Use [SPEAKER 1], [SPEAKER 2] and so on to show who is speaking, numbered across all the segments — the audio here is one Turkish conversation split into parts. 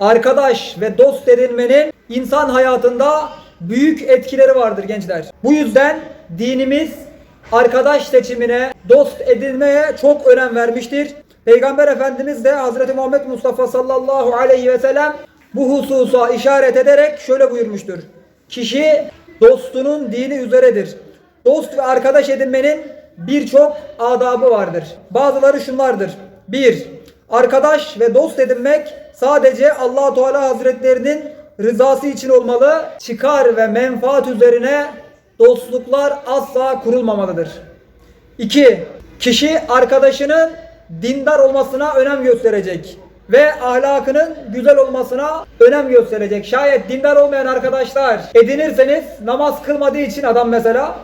[SPEAKER 1] arkadaş ve dost edinmenin insan hayatında büyük etkileri vardır gençler. Bu yüzden dinimiz arkadaş seçimine, dost edinmeye çok önem vermiştir. Peygamber Efendimiz de Hazreti Muhammed Mustafa sallallahu aleyhi ve sellem bu hususa işaret ederek şöyle buyurmuştur. Kişi dostunun dini üzeredir. Dost ve arkadaş edinmenin birçok adabı vardır. Bazıları şunlardır. 1. Arkadaş ve dost edinmek sadece allah Teala Hazretlerinin rızası için olmalı. Çıkar ve menfaat üzerine dostluklar asla kurulmamalıdır. 2. Kişi arkadaşının dindar olmasına önem gösterecek ve ahlakının güzel olmasına önem gösterecek. Şayet dindar olmayan arkadaşlar edinirseniz namaz kılmadığı için adam mesela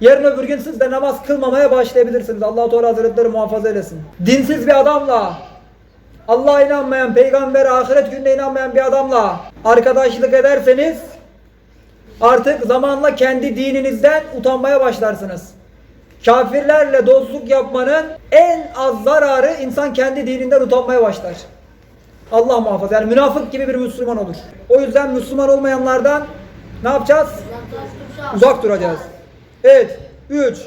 [SPEAKER 1] yarın öbür gün siz de namaz kılmamaya başlayabilirsiniz. Allah Teala Hazretleri muhafaza eylesin. Dinsiz bir adamla Allah'a inanmayan, peygambere, ahiret gününe inanmayan bir adamla arkadaşlık ederseniz artık zamanla kendi dininizden utanmaya başlarsınız. Kafirlerle dostluk yapmanın en az zararı insan kendi dininden utanmaya başlar. Allah muhafaza. Yani münafık gibi bir Müslüman olur. O yüzden Müslüman olmayanlardan ne yapacağız? Uzak duracağız. Evet. 3.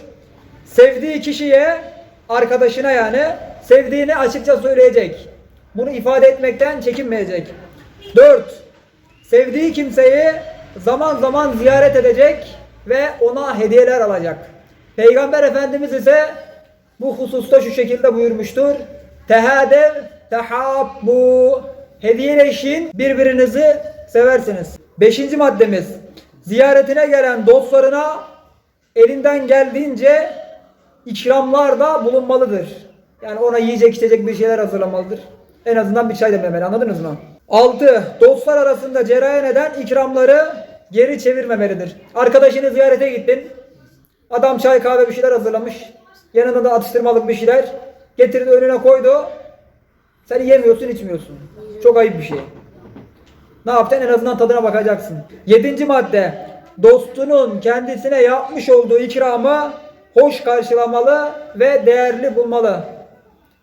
[SPEAKER 1] Sevdiği kişiye, arkadaşına yani sevdiğini açıkça söyleyecek. Bunu ifade etmekten çekinmeyecek. 4. Sevdiği kimseyi zaman zaman ziyaret edecek ve ona hediyeler alacak. Peygamber Efendimiz ise bu hususta şu şekilde buyurmuştur. Tehadev tehabbu hediyeleşin birbirinizi seversiniz. Beşinci maddemiz ziyaretine gelen dostlarına elinden geldiğince ikramlarda bulunmalıdır. Yani ona yiyecek içecek bir şeyler hazırlamalıdır. En azından bir çay dememeli anladınız mı? 6. Dostlar arasında cereyan eden ikramları geri çevirmemelidir. Arkadaşını ziyarete gittin. Adam çay kahve bir şeyler hazırlamış. Yanında da atıştırmalık bir şeyler. Getirdi önüne koydu. Sen yemiyorsun içmiyorsun. Çok ayıp bir şey. Ne yapacaksın? En azından tadına bakacaksın. Yedinci madde. Dostunun kendisine yapmış olduğu ikramı hoş karşılamalı ve değerli bulmalı.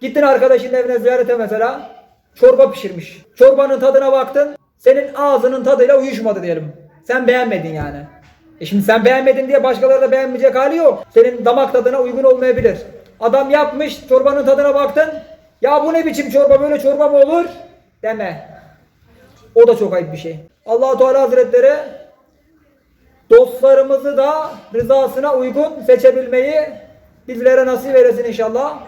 [SPEAKER 1] Gittin arkadaşının evine ziyarete mesela. Çorba pişirmiş. Çorbanın tadına baktın. Senin ağzının tadıyla uyuşmadı diyelim. Sen beğenmedin yani. E şimdi sen beğenmedin diye başkaları da beğenmeyecek hali yok. Senin damak tadına uygun olmayabilir. Adam yapmış çorbanın tadına baktın. Ya bu ne biçim çorba böyle çorba mı olur? Deme. O da çok ayıp bir şey. allah Teala Hazretleri dostlarımızı da rızasına uygun seçebilmeyi bizlere nasip eylesin inşallah.